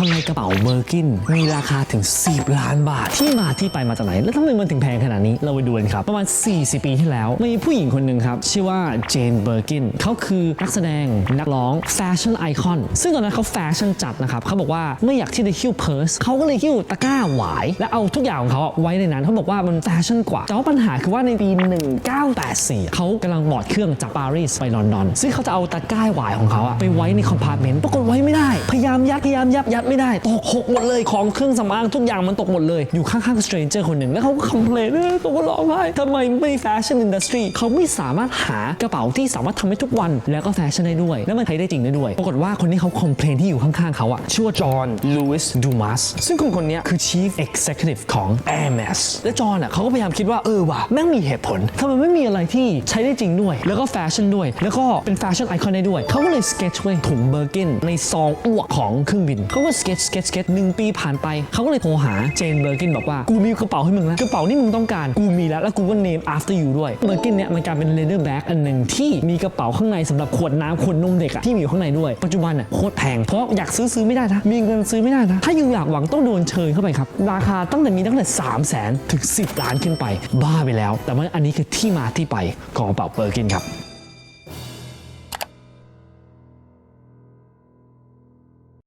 ทำไมกระเป๋าเบอร์กินมีราคาถึง 10 ล้านบาท ที่มาที่ไปมาจากไหน แล้วทำไมมันถึงแพงขนาดนี้เราไปดูกันครับ ประมาณ 40 ปีที่แล้ว มีผู้หญิงคนหนึ่งครับ ชื่อว่าเจนเบอร์กินเขาคือนักแสดงนักร้องแฟชั่นไอคอนซึ่งตอนนั้นเขาแฟชั่นจัดนะครับเขาบอกว่าไม่อยากที่จะหิ้วเพิร์สเขาก็เลยหิ้วตะกร้าหวาย และเอาทุกอย่างของเขาไว้ในนั้นเขาบอกว่ามันแฟชั่นกว่าแต่ว่าปัญหาคือว่าในปี 1984 เขากำลังบอดเครื่องจากปารีสไปลอนดอนซึ่งเขาจะเอาตะกร้าหวายของเขาไปไว้ในคอมพาร์ตเมนต์ปรากฏไว้ไม่ได้พยายามยัดพยายามยัดยัดไม่ได้ ตกหกหมดเลยของเครื่องสำอางทุกอย่างมันตกหมดเลย อยู่ข้างๆสเตรนเจอร์คนหนึ่งแล้วเขาก็คอมเพลนเออเขาก็ร้องไห้ทำไมไม่แฟชั่นอินดัสทรีเขาไม่สามารถหากระเป๋าที่สามารถทำให้ทุกวันแล้วก็แฟชั่นได้ด้วย แล้วมันใช้ได้จริงได้ด้วย ปรากฏว่าคนที่เขาคอมเพลนที่อยู่ข้างๆเขาอะชื่อว่าจอห์นลูอิสดูมัสซึ่งคนคนนี้คือ Chief Executive ของ Hermes และจอห์นอะเขาก็พยายามคิดว่าเออว่ะแม่งมีเหตุผลทำไมไม่มีอะไรที่ใช้ได้จริงด้วย แล้วก็แฟชั่นด้วย แล้วก็เป็นแฟชั่นไอคอนได้ด้วย เขาก็เลยสเก็ตไว้ถุงเบอร์กินในซองอ้วกของเครื่องบินเขาก็สเก็ตสเก็ตสเก็ตหนึ่งปีผ่านไป เขาก็เลยโทรหาเจนเบอร์กินบอกว่า กูมีกระเป๋าให้มึงแล้ว กระเป๋านี่มึงต้องการ กูมีแล้ว แล้วกูก็ name after you ด้วย เบอร์กินเนี่ยมันกลายเป็น leather bag อันหนึ่งที่มีกระเป๋าข้างในสำหรับขวดน้ำขวดนมเด็กอะที่มีอยู่ข้างในด้วย ปัจจุบันอะโคตรแพง เพราะอยากซื้อซื้อไม่ได้นะ มีเงินซื้อไม่ได้นะ ถ้ายูอยากหวังต้องโดนเชิญเข้าไปครับ ราคาตั้งแต่มีตั้งแต่3 0 0แสนถึง 10 ล้านขึ้นไป บ้าไปแล้ว แต่ว่าอันนี้คือที่มาที่ไปของกระเป๋าเบอร์กินครับ